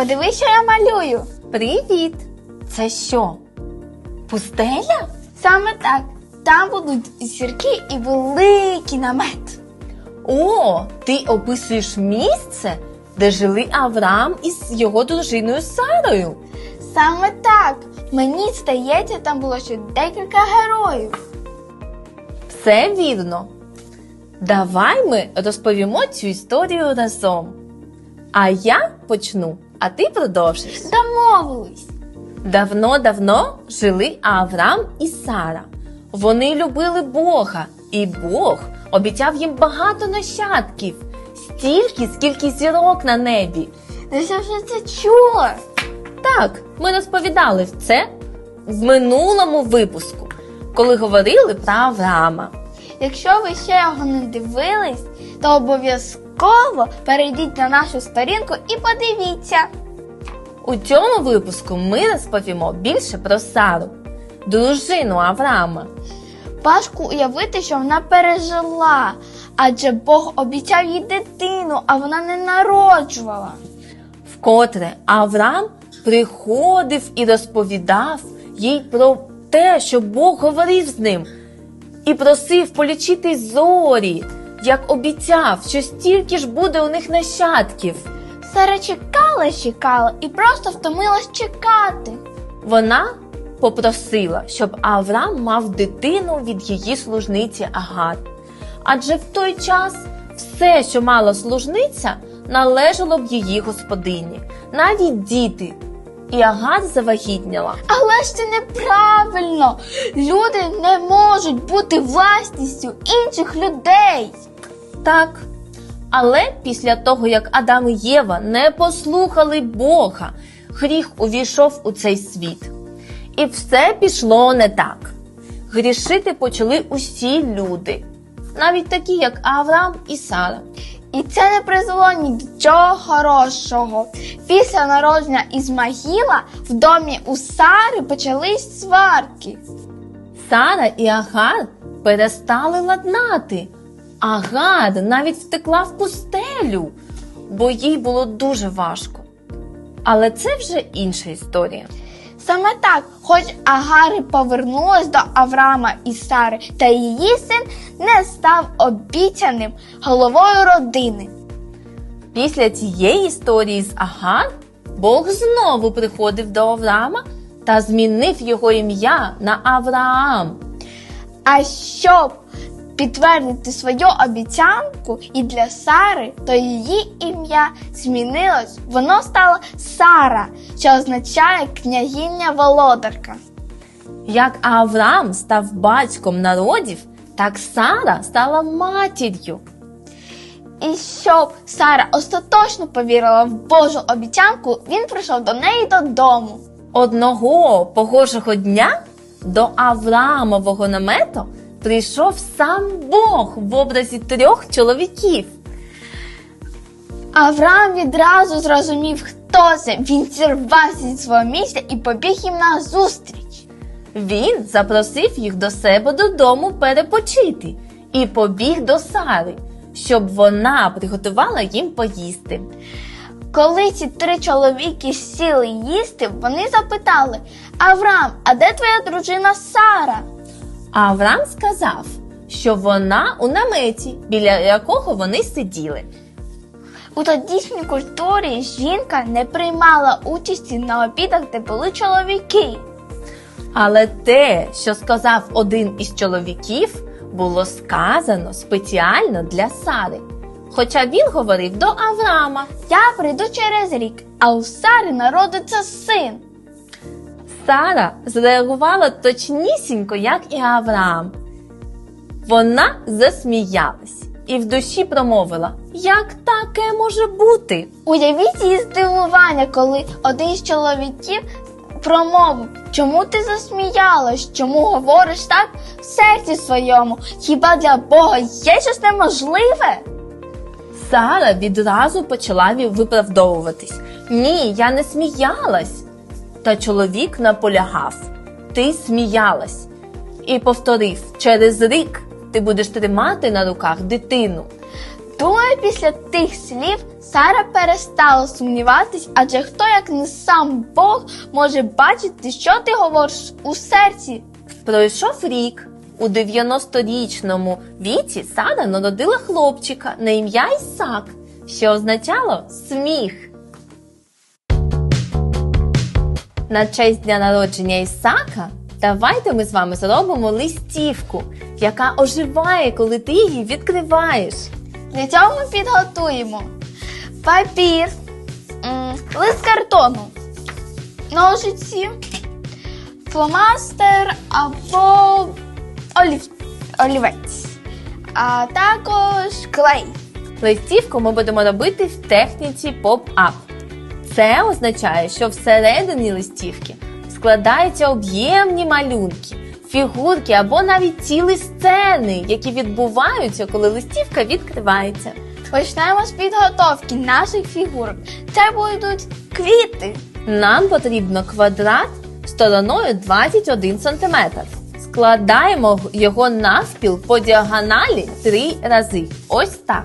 подивись, що я малюю. Привіт! Це що? Пустеля? Саме так. Там будуть зірки і великий намет. О, ти описуєш місце, де жили Авраам із його дружиною Сарою. Саме так. Мені здається, там було ще декілька героїв. Все вірно. Давай ми розповімо цю історію разом. А я почну, а ти продовжиш. Домовились. Давно-давно жили Авраам і Сара. Вони любили Бога, і Бог обіцяв їм багато нащадків, стільки, скільки зірок на небі. Де вже це чула? Так, ми розповідали це в минулому випуску, коли говорили про Авраама. Якщо ви ще його не дивились, то обов'язково перейдіть на нашу сторінку і подивіться. У цьому випуску ми розповімо більше про Сару, дружину Авраама. Важко уявити, що вона пережила, адже Бог обіцяв їй дитину, а вона не народжувала. Вкотре Авраам приходив і розповідав їй про те, що Бог говорив з ним, і просив полічити зорі, як обіцяв, що стільки ж буде у них нащадків. Сара чекала, чекала і просто втомилась чекати. Вона попросила, щоб Авраам мав дитину від її служниці Агар. Адже в той час все, що мала служниця, належало б її господині, навіть діти. І Агар завагітняла. Але ж це неправильно. Люди не можуть бути власністю інших людей. Так. Але після того, як Адам і Єва не послухали Бога, гріх увійшов у цей світ. І все пішло не так. Грішити почали усі люди, навіть такі, як Авраам і Сара. І це не призвело ні до чого хорошого. Після народження Ізмаїла в домі у Сари почались сварки. Сара і Агар перестали ладнати. Агар навіть втекла в пустелю, бо їй було дуже важко. Але це вже інша історія. Саме так, хоч Агари повернулась до Авраама і Сари, та її син не став обіцяним головою родини. Після цієї історії з Агар Бог знову приходив до Авраама та змінив його ім'я на Авраам. А щоб підтвердити свою обіцянку і для Сари, то її ім'я змінилось. Воно стало Сара, що означає княгиня володарка. Як Авраам став батьком народів, так Сара стала матір'ю. І щоб Сара остаточно повірила в Божу обіцянку, він прийшов до неї додому. Одного погожого дня до Авраамового намету прийшов сам Бог в образі трьох чоловіків. Авраам відразу зрозумів, хто це. Він зірвався зі свого місця і побіг їм на зустріч. Він запросив їх до себе додому перепочити і побіг до Сари, щоб вона приготувала їм поїсти. Коли ці три чоловіки сіли їсти, вони запитали: Авраам, а де твоя дружина Сара? Авраам сказав, що вона у наметі, біля якого вони сиділи. У тодішній культурі жінка не приймала участі на обідах, де були чоловіки. Але те, що сказав один із чоловіків, було сказано спеціально для Сари. Хоча він говорив до Авраама. Я прийду через рік, а у Сари народиться син. Сара зреагувала точнісінько, як і Авраам. Вона засміялась і в душі промовила: Як таке може бути? Уявіть її здивування, коли один з чоловіків промовив, чому ти засміялась, чому говориш так в серці своєму? Хіба для Бога є щось неможливе? Сара відразу почала виправдовуватись. Ні, я не сміялась. Та чоловік наполягав: Ти сміялась. І повторив: через рік ти будеш тримати на руках дитину. Думаю, після тих слів Сара перестала сумніватись, адже хто, як не сам Бог, може бачити, що ти говориш у серці. Пройшов рік. У 90-річному віці Сара народила хлопчика на ім'я Ісак, що означало сміх. На честь дня народження Ісака давайте ми з вами зробимо листівку, яка оживає, коли ти її відкриваєш. Для цього ми підготуємо папір, лист картону, ножиці, фломастер або олів, олівець, а також клей. Листівку ми будемо робити в техніці поп-ап. Це означає, що всередині листівки складаються об'ємні малюнки, фігурки або навіть цілі сцени, які відбуваються, коли листівка відкривається. Почнемо з підготовки наших фігурок. Це будуть квіти. Нам потрібно квадрат стороною 21 см. Складаємо його навпіл по діагоналі три рази. Ось так.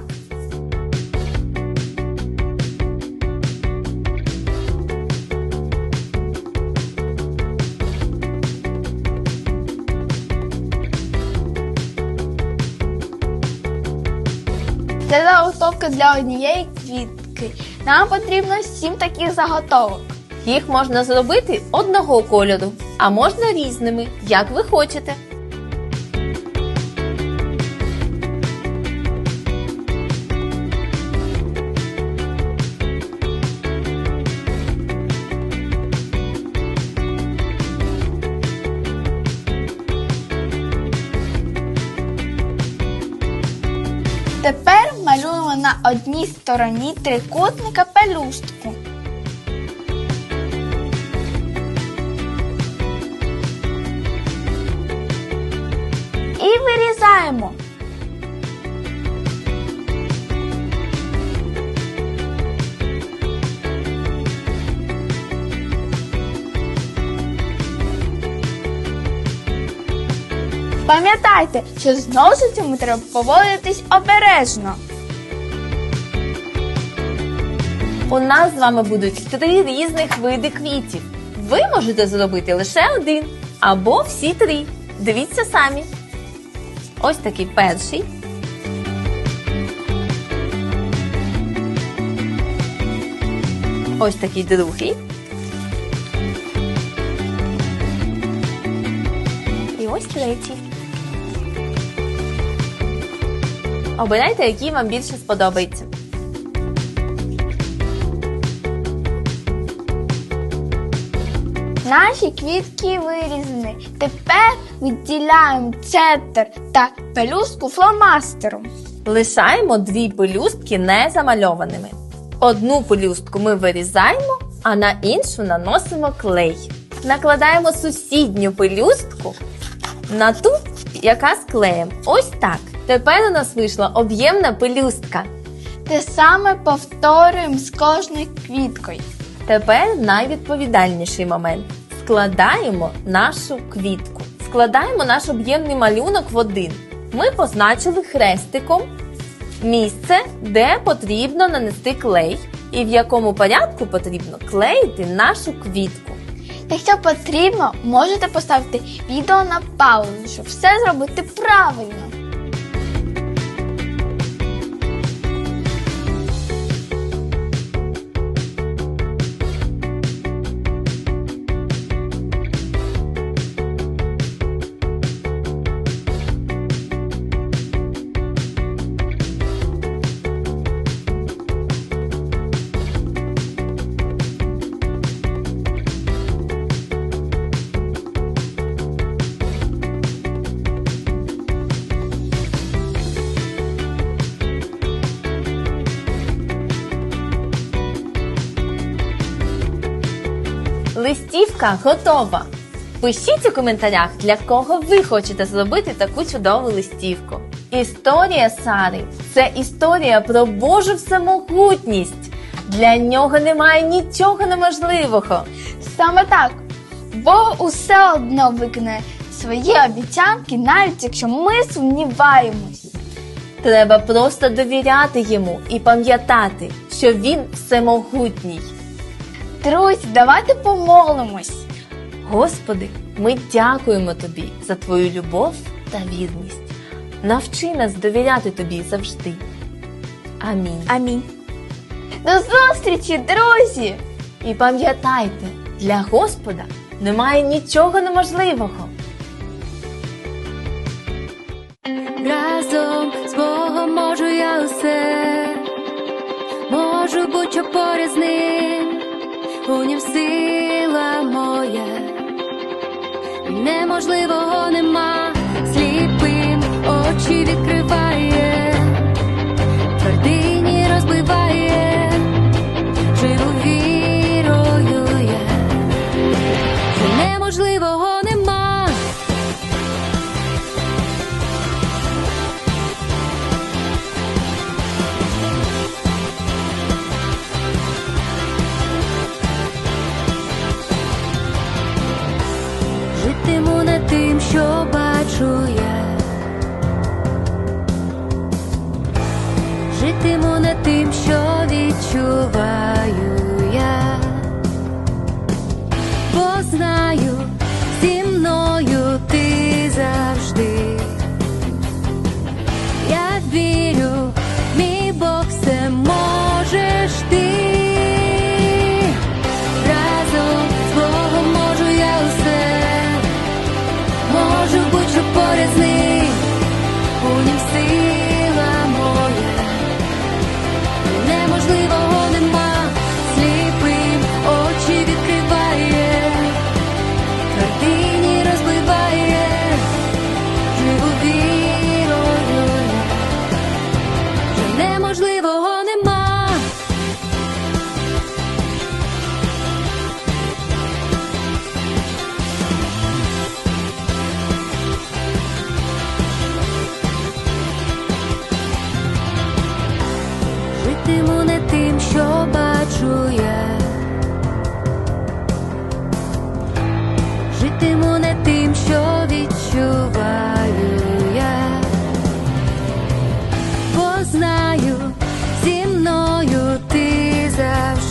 Це заготовка для однієї квітки. Нам потрібно сім таких заготовок. Їх можна зробити одного кольору, а можна різними, як ви хочете. Тепер на одній стороні трикутника пелюстку. І вирізаємо. Пам'ятайте, що з ножицями треба поводитись обережно. У нас з вами будуть три різних види квітів. Ви можете зробити лише один або всі три. Дивіться самі. Ось такий перший. Ось такий другий. І ось третій. Обирайте, який вам більше сподобається. Наші квітки вирізані. Тепер відділяємо центр та пелюстку фломастером. Лишаємо дві пелюстки незамальованими. Одну пелюстку ми вирізаємо, а на іншу наносимо клей. Накладаємо сусідню пелюстку на ту, яка з клеєм. Ось так. Тепер у нас вийшла об'ємна пелюстка. Те саме повторюємо з кожною квіткою. Тепер найвідповідальніший момент. Складаємо нашу квітку. Складаємо наш об'ємний малюнок в один. Ми позначили хрестиком місце, де потрібно нанести клей, і в якому порядку потрібно клеїти нашу квітку. Якщо потрібно, можете поставити відео на паузу, щоб все зробити правильно. Казка готова! Пишіть у коментарях, для кого ви хочете зробити таку чудову листівку. Історія Сари це історія про Божу всемогутність. Для нього немає нічого неможливого. Саме так. Бог усе одно викине свої обіцянки, навіть якщо ми сумніваємось. Треба просто довіряти йому і пам'ятати, що він всемогутній. Друзі, давайте помолимось. Господи, ми дякуємо Тобі за твою любов та вірність. Навчи нас довіряти тобі завжди. Амінь. Амінь. До зустрічі, друзі! І пам'ятайте, для Господа немає нічого неможливого. Разом з Богом можу я усе, можу будь-що поряд з ним у нім сила моя, неможливого нема, сліпим очі відкривай. Ти не тим, що відчуваю. познаю зі мною ти завжди.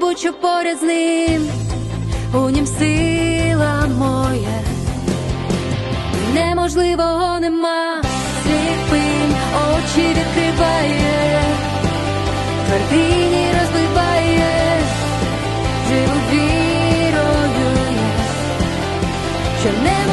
бучу поряд з ним, у нім сила моя, неможливого нема, сліпим очі відкриває, твердині розбиває, живу вірою, що не.